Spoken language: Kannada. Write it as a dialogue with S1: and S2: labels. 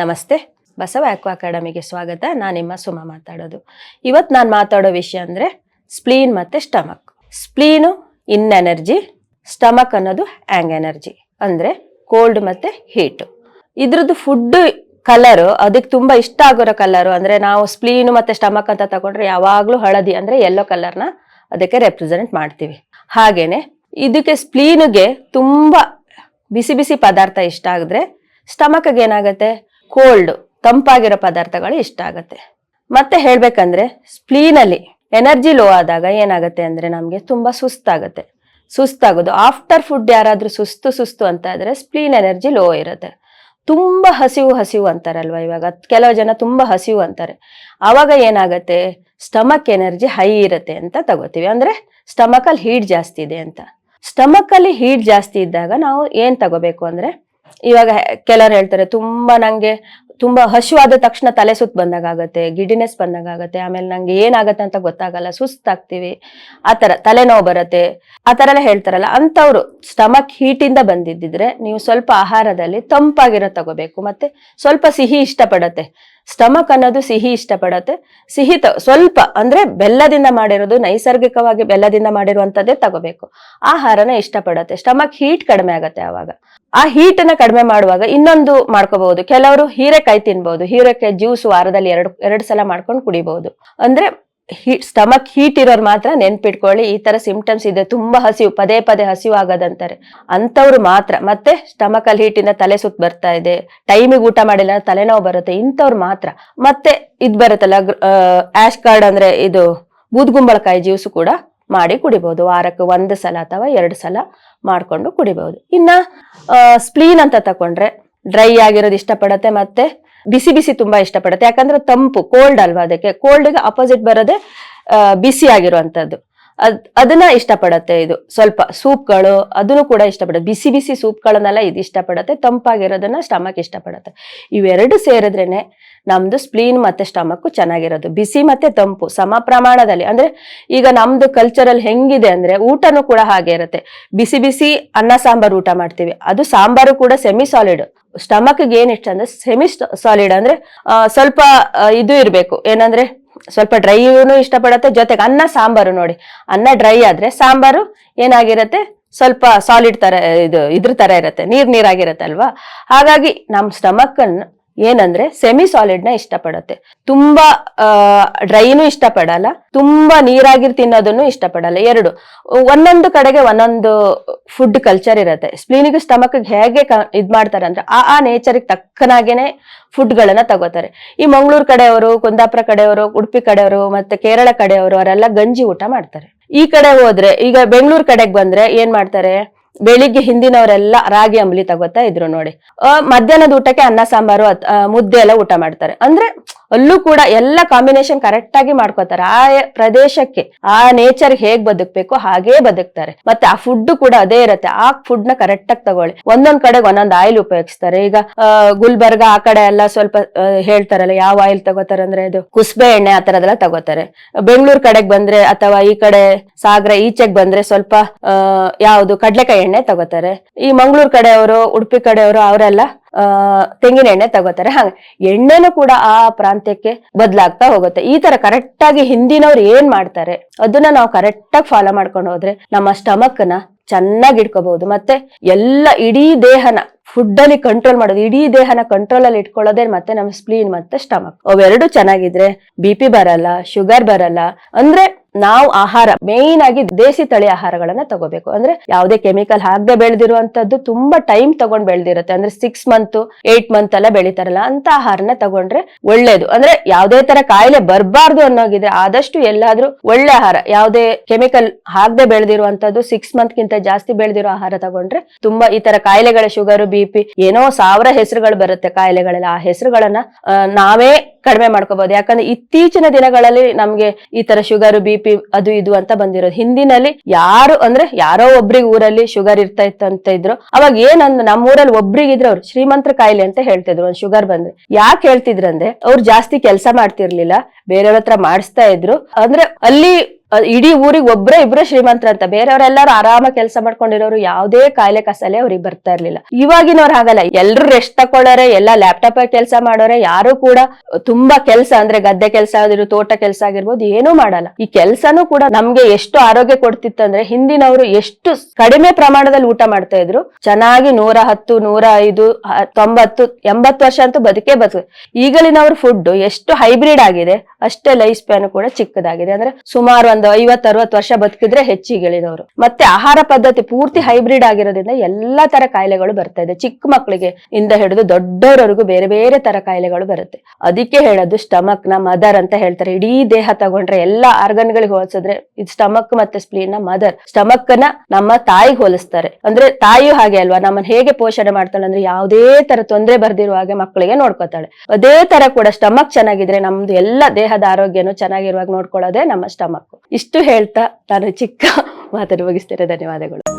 S1: ನಮಸ್ತೆ. ಬಸವ ಆಕ್ವಾ ಅಕಾಡೆಮಿಗೆ ಸ್ವಾಗತ. ನಾನು ನಿಮ್ಮ ಸುಮ ಮಾತಾಡೋದು. ಇವತ್ತು ನಾನು ಮಾತಾಡೋ ವಿಷಯ ಅಂದರೆ ಸ್ಪ್ಲೀನ್ ಮತ್ತು stomach. Spleen yin energy, stomach ಅನ್ನೋದು ಆ್ಯಂಗ್ ಎನರ್ಜಿ? ಅಂದರೆ ಕೋಲ್ಡ್ ಮತ್ತು ಹೀಟು. ಇದ್ರದ್ದು ಫುಡ್ಡು ಕಲರು ಅದಕ್ಕೆ ತುಂಬ ಇಷ್ಟ ಆಗಿರೋ ಕಲರು, ಅಂದರೆ ನಾವು ಸ್ಪ್ಲೀನು ಮತ್ತು ಸ್ಟಮಕ್ ಅಂತ ತಗೊಂಡ್ರೆ ಯಾವಾಗಲೂ ಹಳದಿ ಅಂದರೆ ಯೆಲ್ಲೋ ಕಲರ್ನ ಅದಕ್ಕೆ ರೆಪ್ರೆಸೆಂಟ್ ಮಾಡ್ತೀವಿ. ಹಾಗೆಯೇ ಇದಕ್ಕೆ ಸ್ಪ್ಲೀನಿಗೆ ತುಂಬ ಬಿಸಿ ಬಿಸಿ ಪದಾರ್ಥ ಇಷ್ಟ ಆಗಿದ್ರೆ ಸ್ಟಮಕ್ಗೆ ಏನಾಗುತ್ತೆ? ಕೋಲ್ಡ್, ತಂಪಾಗಿರೋ ಪದಾರ್ಥಗಳು ಇಷ್ಟ ಆಗುತ್ತೆ. ಮತ್ತೆ ಹೇಳ್ಬೇಕಂದ್ರೆ ಸ್ಪ್ಲೀನಲ್ಲಿ ಎನರ್ಜಿ ಲೋ ಆದಾಗ ಏನಾಗುತ್ತೆ ಅಂದ್ರೆ ನಮಗೆ ತುಂಬಾ ಸುಸ್ತಾಗುತ್ತೆ. ಸುಸ್ತಾಗೋದು. ಆಫ್ಟರ್ ಫುಡ್ ಯಾರಾದ್ರೂ ಸುಸ್ತು ಸುಸ್ತು ಅಂತ ಇದ್ರೆ ಸ್ಪ್ಲೀನ್ ಎನರ್ಜಿ ಲೋ ಇರುತ್ತೆ. ತುಂಬಾ ಹಸಿವು ಹಸಿವು ಅಂತಾರಲ್ವ ಇವಾಗ? ಕೆಲವು ಜನ ತುಂಬಾ ಹಸಿವು ಅಂತಾರೆ. ಆವಾಗ ಏನಾಗುತ್ತೆ? ಸ್ಟಮಕ್ ಎನರ್ಜಿ ಹೈ ಇರುತ್ತೆ ಅಂತ ತಗೋತೀವಿ. ಅಂದ್ರೆ ಸ್ಟಮಕ್ ಅಲ್ಲಿ ಹೀಟ್ ಜಾಸ್ತಿ ಇದೆ ಅಂತ. ಸ್ಟಮಕ್ ಅಲ್ಲಿ ಹೀಟ್ ಜಾಸ್ತಿ ಇದ್ದಾಗ ನಾವು ಏನ್ ತಗೋಬೇಕು ಅಂದ್ರೆ ಇವಾಗ ಕೆಲವರು ಹೇಳ್ತಾರೆ, ತುಂಬಾ ನಂಗೆ ತುಂಬಾ ಹಸಿವಾದ ತಕ್ಷಣ ತಲೆ ಸುತ್ತ ಬಂದಾಗ ಆಗತ್ತೆ ಗಿಡಿನೆಸ್ ಬಂದಾಗ ಆಗತ್ತೆ ಆಮೇಲೆ ನಂಗೆ ಏನಾಗತ್ತೆ ಅಂತ ಗೊತ್ತಾಗಲ್ಲ, ಸುಸ್ತಾಗ್ತೀವಿ ಆತರ ತರ ತಲೆನೋವು ಬರುತ್ತೆ, ಆ ಎಲ್ಲ ಹೇಳ್ತಾರಲ್ಲ ಅಂತವ್ರು ಸ್ಟಮಕ್ ಹೀಟಿಂದ ಬಂದಿದ್ದಿದ್ರೆ ನೀವು ಸ್ವಲ್ಪ ಆಹಾರದಲ್ಲಿ ತಂಪಾಗಿರೋ ತಗೋಬೇಕು, ಮತ್ತೆ ಸ್ವಲ್ಪ ಸಿಹಿ ಇಷ್ಟಪಡತ್ತೆ. ಸ್ಟಮಕ್ ಅನ್ನೋದು ಸಿಹಿ ಇಷ್ಟಪಡತ್ತೆ. ಸಿಹಿ ಸ್ವಲ್ಪ ಅಂದ್ರೆ ಬೆಲ್ಲದಿಂದ ಮಾಡಿರೋದು, ನೈಸರ್ಗಿಕವಾಗಿ ಬೆಲ್ಲದಿಂದ ಮಾಡಿರುವಂತದ್ದೇ ತಗೋಬೇಕು. ಆಹಾರನ ಇಷ್ಟಪಡತ್ತೆ. ಸ್ಟಮಕ್ ಹೀಟ್ ಕಡಿಮೆ ಆಗತ್ತೆ ಆವಾಗ. ಆ ಹೀಟ್ ಅನ್ನ ಕಡಿಮೆ ಮಾಡುವಾಗ ಇನ್ನೊಂದು ಮಾಡ್ಕೋಬಹುದು. ಕೆಲವರು ಹೀರೆಕಾಯಿ ತಿನ್ಬಹುದು ಹೀರೆಕಾಯಿ ಜ್ಯೂಸ್ ವಾರದಲ್ಲಿ ಎರಡು ಎರಡು ಸಲ ಮಾಡ್ಕೊಂಡು ಕುಡಿಬಹುದು ಅಂದ್ರೆ ಸ್ಟಮಕ್ ಹೀಟ್ ಇರೋರು ಮಾತ್ರ ನೆನ್ಪಿಟ್ಕೊಳ್ಳಿ, ಈ ತರ ಸಿಂಪ್ಟಮ್ಸ್ ಇದೆ, ತುಂಬಾ ಹಸಿವು, ಪದೇ ಪದೇ ಹಸಿವು ಆಗೋದಂತಾರೆ ಅಂತವ್ರು ಮಾತ್ರ, ಮತ್ತೆ ಸ್ಟಮಕ್ ಅಲ್ಲಿ ಹೀಟಿಂದ ತಲೆ ಸುತ್ತ ಬರ್ತಾ ಇದೆ ಟೈಮಿಗೆ ಊಟ ಮಾಡಿಲ್ಲ ತಲೆನೋವು ಬರುತ್ತೆ, ಇಂಥವ್ರು ಮಾತ್ರ. ಮತ್ತೆ ಇದ್ ಬರುತ್ತಲ್ಲ ಆಶ್ ಕಾರ್ಡ್ ಅಂದ್ರೆ ಇದು ಬೂದ್ಗುಂಬಳಕಾಯಿ ಜ್ಯೂಸ್ ಕೂಡ ಮಾಡಿ ಕುಡಿಬಹುದು ವಾರಕ್ಕೆ ಒಂದು ಸಲ ಅಥವಾ ಎರಡು ಸಲ ಮಾಡ್ಕೊಂಡು ಕುಡಿಬಹುದು ಇನ್ನ ಸ್ಪ್ಲೀನ್ ಅಂತ ತಕೊಂಡ್ರೆ ಡ್ರೈ ಆಗಿರೋದು ಇಷ್ಟಪಡತ್ತೆ, ಮತ್ತೆ ಬಿಸಿ ಬಿಸಿ ತುಂಬಾ ಇಷ್ಟಪಡುತ್ತೆ. ಯಾಕಂದ್ರೆ ತಂಪು ಕೋಲ್ಡ್ ಅಲ್ವಾ ಅದಕ್ಕೆ? ಕೋಲ್ಡ್ಗೆ ಅಪೋಸಿಟ್ ಬರೋದೇ ಬಿಸಿ ಆಗಿರುವಂತದ್ದು ಅದ್, ಅದನ್ನ ಇಷ್ಟಪಡತ್ತೆ ಇದು. ಸ್ವಲ್ಪ ಸೂಪ್ಗಳು ಅದನ್ನು ಕೂಡ ಇಷ್ಟಪಡುತ್ತೆ. ಬಿಸಿ ಬಿಸಿ ಸೂಪ್ಗಳನ್ನೆಲ್ಲ ಇದು ಇಷ್ಟಪಡುತ್ತೆ. ತಂಪಾಗಿರೋದನ್ನ ಸ್ಟಮಕ್ ಇಷ್ಟಪಡುತ್ತೆ. ಇವೆರಡು ಸೇರಿದ್ರೇನೆ ನಮ್ದು ಸ್ಪ್ಲೀನ್ ಮತ್ತೆ ಸ್ಟಮಕ್ ಚೆನ್ನಾಗಿರೋದು. ಬಿಸಿ ಮತ್ತೆ ತಂಪು ಸಮ ಪ್ರಮಾಣದಲ್ಲಿ ಅಂದ್ರೆ ಈಗ ನಮ್ದು ಕಲ್ಚರಲ್ ಹೆಂಗಿದೆ ಅಂದ್ರೆ ಊಟನೂ ಕೂಡ ಹಾಗೆ ಇರುತ್ತೆ. ಬಿಸಿ ಬಿಸಿ ಅನ್ನ, ಸಾಂಬಾರು ಊಟ ಮಾಡ್ತೀವಿ. ಅದು ಸಾಂಬಾರು ಕೂಡ ಸೆಮಿ ಸಾಲಿಡ್ ಸ್ಟಮಕ್ಗೆ ಏನ್ ಇಷ್ಟ ಅಂದ್ರೆ ಸೆಮಿ ಸಾಲಿಡ್ ಅಂದ್ರೆ ಸ್ವಲ್ಪ ಇದು ಇರ್ಬೇಕು. ಏನಂದ್ರೆ ಸ್ವಲ್ಪ ಡ್ರೈನು ಇಷ್ಟಪಡತ್ತೆ. ಜೊತೆಗೆ ಅನ್ನ, ಸಾಂಬಾರು ನೋಡಿ. ಅನ್ನ ಡ್ರೈ ಆದ್ರೆ ಸಾಂಬಾರು ಏನಾಗಿರತ್ತೆ? ಸ್ವಲ್ಪ ಸಾಲಿಡ್ ತರ, ಇದು ಇದ್ರ ತರ ಇರುತ್ತೆ. ನೀರ್ ನೀರಾಗಿರತ್ತೆ ಅಲ್ವಾ? ಹಾಗಾಗಿ ನಮ್ಮ ಸ್ಟಮಕ್ ಅನ್ನ ಏನಂದ್ರೆ ಸೆಮಿ ಸಾಲಿಡ್ನ ಇಷ್ಟಪಡತ್ತೆ. ತುಂಬಾ ಡ್ರೈನು ಇಷ್ಟಪಡಲ್ಲ, ತುಂಬಾ ನೀರಾಗಿರ್ ತಿನ್ನೋದನ್ನು ಇಷ್ಟಪಡಲ್ಲ. ಎರಡು, ಒಂದೊಂದು ಕಡೆಗೆ ಒಂದೊಂದು ಫುಡ್ ಕಲ್ಚರ್ ಇರುತ್ತೆ. ಸ್ಪ್ಲೀನಿಗೆ ಸ್ಟಮಕ್ ಹೇಗೆ ಇದ್ ಮಾಡ್ತಾರೆ ಅಂದ್ರೆ ಆ ಆ ನೇಚರ್ಗೆ ತಕ್ಕನಾಗೇನೆ ಫುಡ್ ಗಳನ್ನ ತಗೋತಾರೆ. ಈ ಮಂಗಳೂರು ಕಡೆಯವರು, ಕುಂದಾಪುರ ಕಡೆಯವರು, ಉಡುಪಿ ಕಡೆಯವರು, ಮತ್ತೆ ಕೇರಳ ಕಡೆಯವರು, ಅವರೆಲ್ಲ ಗಂಜಿ ಊಟ ಮಾಡ್ತಾರೆ. ಈ ಕಡೆ ಹೋದ್ರೆ, ಈಗ ಬೆಂಗಳೂರು ಕಡೆಗೆ ಬಂದ್ರೆ ಏನ್ ಮಾಡ್ತಾರೆ? ಬೆಳಿಗ್ಗೆ ಹಿಂದಿನವರೆಲ್ಲ ರಾಗಿ ಅಂಬಲಿ ತಗೋತಾ ಇದ್ರು ನೋಡಿ. ಮಧ್ಯಾಹ್ನದ ಊಟಕ್ಕೆ ಅನ್ನ, ಸಾಂಬಾರು ಮುದ್ದೆ ಎಲ್ಲ ಊಟ ಮಾಡ್ತಾರೆ. ಅಂದ್ರೆ ಅಲ್ಲೂ ಕೂಡ ಎಲ್ಲ ಕಾಂಬಿನೇಷನ್ ಕರೆಕ್ಟ್ ಆಗಿ ಮಾಡ್ಕೋತಾರೆ ಆ ಪ್ರದೇಶಕ್ಕೆ ಆ ನೇಚರ್ ಹೇಗ್ ಬದುಕ್ಬೇಕು ಹಾಗೇ ಬದುಕ್ತಾರೆ. ಮತ್ತೆ ಆ ಫುಡ್ ಕೂಡ ಅದೇ ಇರುತ್ತೆ. ಆ ಫುಡ್ನ ಕರೆಕ್ಟ್ ಆಗಿ ತಗೊಳ್ಳಿ. ಒಂದೊಂದ್ ಕಡೆಗೆ ಒಂದೊಂದ್ ಆಯಿಲ್ ಉಪಯೋಗಿಸ್ತಾರೆ. ಈಗ ಗುಲ್ಬರ್ಗ ಆ ಕಡೆ ಎಲ್ಲ ಸ್ವಲ್ಪ ಹೇಳ್ತಾರಲ್ಲ, ಯಾವ ಆಯಿಲ್ ತಗೋತಾರೆ ಅಂದ್ರೆ ಇದು ಕುಸ್ಬೆ ಎಣ್ಣೆ ಆ ತರದೆಲ್ಲ ತಗೋತಾರೆ. ಬೆಂಗಳೂರು ಕಡೆಗೆ ಬಂದ್ರೆ ಅಥವಾ ಈ ಕಡೆ ಸಾಗರ ಈಚೆಗೆ ಬಂದ್ರೆ ಸ್ವಲ್ಪ ಯಾವುದು ಕಡ್ಲೆಕಾಯಿ ಎಣ್ಣೆ ತಗೋತಾರೆ. ಈ ಮಂಗಳೂರು ಕಡೆಯವರು, ಉಡುಪಿ ಕಡೆಯವರು, ಅವರೆಲ್ಲ ತೆಂಗಿನ ಎಣ್ಣೆ ತಗೋತಾರೆ. ಹಾಗೆ ಎಣ್ಣೆನೂ ಕೂಡ ಆ ಪ್ರಾಂತ್ಯಕ್ಕೆ ಬದಲಾಗ್ತಾ ಹೋಗುತ್ತೆ. ಈ ತರ ಕರೆಕ್ಟ್ ಆಗಿ ಹಿಂದಿನವ್ರು ಏನ್ ಮಾಡ್ತಾರೆ? ಅದನ್ನ ನಾವು ಕರೆಕ್ಟ್ ಆಗಿ ಫಾಲೋ ಮಾಡ್ಕೊಂಡು ಹೋದ್ರೆ ನಮ್ಮ ಸ್ಟಮಕ್ ಚೆನ್ನಾಗಿ ಇಟ್ಕೋಬಹುದು. ಮತ್ತೆ ಎಲ್ಲ ಇಡೀ ದೇಹನ ಫುಡ್ ಅಲ್ಲಿ ಕಂಟ್ರೋಲ್ ಮಾಡೋದು, ಇಡೀ ದೇಹನ ಕಂಟ್ರೋಲ್ ಅಲ್ಲಿ ಇಟ್ಕೊಳ್ಳೋದೇ ಮತ್ತೆ ನಮ್ಮ ಸ್ಪ್ಲೀನ್ ಮತ್ತೆ ಸ್ಟಮಕ್ ಅವೆರಡು ಚೆನ್ನಾಗಿದ್ರೆ ಬಿ ಪಿ ಬರಲ್ಲ ಶುಗರ್ ಬರಲ್ಲ. ಅಂದ್ರೆ ನಾವು ಆಹಾರ ಮೇನ್ ಆಗಿ ದೇಸಿ ತಳಿ ಆಹಾರಗಳನ್ನ ತಗೋಬೇಕು. ಅಂದ್ರೆ ಯಾವುದೇ ಕೆಮಿಕಲ್ ಹಾಕದೆ ಬೆಳೆದಿರುವಂತದ್ದು ತುಂಬಾ ಟೈಮ್ ತಗೊಂಡ್ ಬೆಳೆದಿರುತ್ತೆ. ಅಂದ್ರೆ ಸಿಕ್ಸ್ ಮಂತ್ ಏಟ್ ಮಂತ್ ಎಲ್ಲ ಬೆಳಿತಾರಲ್ಲ, ಅಂತ ಆಹಾರನ ತಗೊಂಡ್ರೆ ಒಳ್ಳೇದು. ಅಂದ್ರೆ ಯಾವ್ದೇ ತರ ಕಾಯಿಲೆ ಬರಬಾರ್ದು ಅನ್ನೋಗಿದೆ. ಆದಷ್ಟು ಎಲ್ಲಾದ್ರೂ ಒಳ್ಳೆ ಆಹಾರ, ಯಾವ್ದೇ ಕೆಮಿಕಲ್ ಹಾಕದೆ ಬೆಳೆದಿರುವಂತದ್ದು ಸಿಕ್ಸ್ ಮಂತ್ ಗಿಂತ ಜಾಸ್ತಿ ಬೆಳೆದಿರೋ ಆಹಾರ ತಗೊಂಡ್ರೆ ತುಂಬಾ ಈ ತರ ಕಾಯಿಲೆಗಳ ಶುಗರ್ ಬಿ ಪಿ ಏನೋ ಸಾವಿರ ಹೆಸರುಗಳು ಬರುತ್ತೆ ಕಾಯಿಲೆಗಳೆಲ್ಲ. ಆ ಹೆಸರುಗಳನ್ನ ನಾವೇ ಕಡಿಮೆ ಮಾಡ್ಕೋಬಹುದು ಯಾಕಂದ್ರೆ ಇತ್ತೀಚಿನ ದಿನಗಳಲ್ಲಿ ನಮ್ಗೆ ಈ ತರ ಶುಗರ್ ಬಿ ಪಿ, ಅದು ಇದು ಅಂತ ಬಂದಿರೋದು. ಹಿಂದಿನಲ್ಲಿ ಯಾರು ಅಂದ್ರೆ ಯಾರೋ ಒಬ್ರಿಗೆ ಊರಲ್ಲಿ ಶುಗರ್ ಇರ್ತಾ ಇತ್ತು ಅಂತ ಇದ್ರು. ಅವಾಗ ಏನಂದ್ ನಮ್ಮ ಊರಲ್ಲಿ ಒಬ್ರಿಗಿದ್ರೆ ಅವ್ರು ಶ್ರೀಮಂತ್ರ ಕಾಯಿಲೆ ಅಂತ ಹೇಳ್ತಿದ್ರು, ಒಂದ್ ಶುಗರ್ ಬಂದ್ರೆ. ಯಾಕೆ ಹೇಳ್ತಿದ್ರಂದ್ರೆ ಅವ್ರು ಜಾಸ್ತಿ ಕೆಲಸ ಮಾಡ್ತಿರ್ಲಿಲ್ಲ, ಬೇರೆಯವ್ರ ಹತ್ರ ಮಾಡಿಸ್ತಾ ಇದ್ರು. ಅಂದ್ರೆ ಅಲ್ಲಿ ಇಡೀ ಊರಿಗೆ ಒಬ್ರೇ ಇಬ್ರು ಶ್ರೀಮಂತರ ಅಂತ. ಬೇರೆಯವರೆಲ್ಲರೂ ಆರಾಮ ಕೆಲಸ ಮಾಡ್ಕೊಂಡಿರೋರು ಯಾವುದೇ ಕಾಯಿಲೆ ಕಸಲೆ ಅವ್ರಿಗೆ ಬರ್ತಾ ಇರ್ಲಿಲ್ಲ. ಇವಾಗಿನವ್ರು ಹಾಗಲ್ಲ. ಎಲ್ರು ರೆಸ್ಟ್ ತಕೊಳ್ಳೋರೆ, ಎಲ್ಲ ಲ್ಯಾಪ್ಟಾಪ್ ಕೆಲಸ ಮಾಡೋರೆ, ಯಾರು ಕೂಡ ತುಂಬಾ ಕೆಲಸ ಅಂದ್ರೆ ಗದ್ದೆ ಕೆಲಸ ಆಗಿರೋ ತೋಟ ಕೆಲಸ ಆಗಿರ್ಬೋದು, ಏನೂ ಮಾಡಲ್ಲ. ಈ ಕೆಲಸನೂ ಕೂಡ ನಮ್ಗೆ ಎಷ್ಟು ಆರೋಗ್ಯ ಕೊಡ್ತಿತ್ತಂದ್ರೆ ಹಿಂದಿನವರು ಎಷ್ಟು ಕಡಿಮೆ ಪ್ರಮಾಣದಲ್ಲಿ ಊಟ ಮಾಡ್ತಾ ಇದ್ರು. ಚೆನ್ನಾಗಿ ನೂರ ಹತ್ತು, ನೂರ ಐದು ತೊಂಬತ್ತು, ಎಂಬತ್ತು ವರ್ಷ ಅಂತೂ ಬದುಕೇ ಬದುಕು. ಈಗಲಿನವ್ರ ಫುಡ್ ಎಷ್ಟು ಹೈಬ್ರಿಡ್ ಆಗಿದೆ, ಅಷ್ಟೇ ಲೈಫ್ ಸ್ಪ್ಯಾನ್ ಕೂಡ ಚಿಕ್ಕದಾಗಿದೆ. ಅಂದ್ರೆ ಸುಮಾರು ಒಂದು ಐವತ್ತು, ಅರವತ್ತು ವರ್ಷ ಬದುಕಿದ್ರೆ ಹೆಚ್ಚಿಗೆ ಇಳಿದವರು ಮತ್ತೆ ಆಹಾರ ಪದ್ಧತಿ ಪೂರ್ತಿ ಹೈಬ್ರಿಡ್ ಆಗಿರೋದ್ರಿಂದ ಎಲ್ಲಾ ತರ ಕಾಯಿಲೆಗಳು ಬರ್ತಾ ಇದೆ. ಚಿಕ್ಕ ಮಕ್ಕಳಿಗೆ ಇಂದ ಹಿಡಿದು ದೊಡ್ಡವರವರೆಗೂ ಬೇರೆ ಬೇರೆ ತರ ಕಾಯಿಲೆಗಳು ಬರುತ್ತೆ. ಅದಕ್ಕೆ ಹೇಳೋದು ಸ್ಟಮಕ್ನ ಮದರ್ ಅಂತ ಹೇಳ್ತಾರೆ. ಇಡೀ ದೇಹ ತಗೊಂಡ್ರೆ ಎಲ್ಲಾ ಆರ್ಗನ್ ಗಳಿಗೆ ಹೋಲಿಸಿದ್ರೆ ಇದು ಸ್ಟಮಕ್ ಮತ್ತೆ ಸ್ಪ್ಲೀನ್ನ ಮದರ್ ಸ್ಟಮಕ್ನ ನಮ್ಮ ತಾಯಿಗೆ ಹೋಲಿಸ್ತಾರೆ. ಅಂದ್ರೆ ತಾಯಿಯು ಹಾಗೆ ಅಲ್ವಾ? ನಮ್ಮನ್ನ ಹೇಗೆ ಪೋಷಣೆ ಮಾಡ್ತಾಳೆ ಅಂದ್ರೆ ಯಾವುದೇ ತರ ತೊಂದರೆ ಬರ್ದಿರುವ ಹಾಗೆ ಮಕ್ಕಳಿಗೆ ನೋಡ್ಕೋತಾಳೆ. ಅದೇ ತರ ಕೂಡ ಸ್ಟಮಕ್ ಚೆನ್ನಾಗಿದ್ರೆ ನಮ್ದು ಎಲ್ಲ ದೇಹದ ಆರೋಗ್ಯನು ಚೆನ್ನಾಗಿರುವಾಗ ನೋಡ್ಕೊಳ್ಳೋದೇ ನಮ್ಮ ಸ್ಟಮಕ್ ಇಷ್ಟು ಹೇಳ್ತಾ ನಾನು ಚಿಕ್ಕ ಮಾತನ್ನು ಮುಗಿಸ್ತೇನೆ. ಧನ್ಯವಾದಗಳು.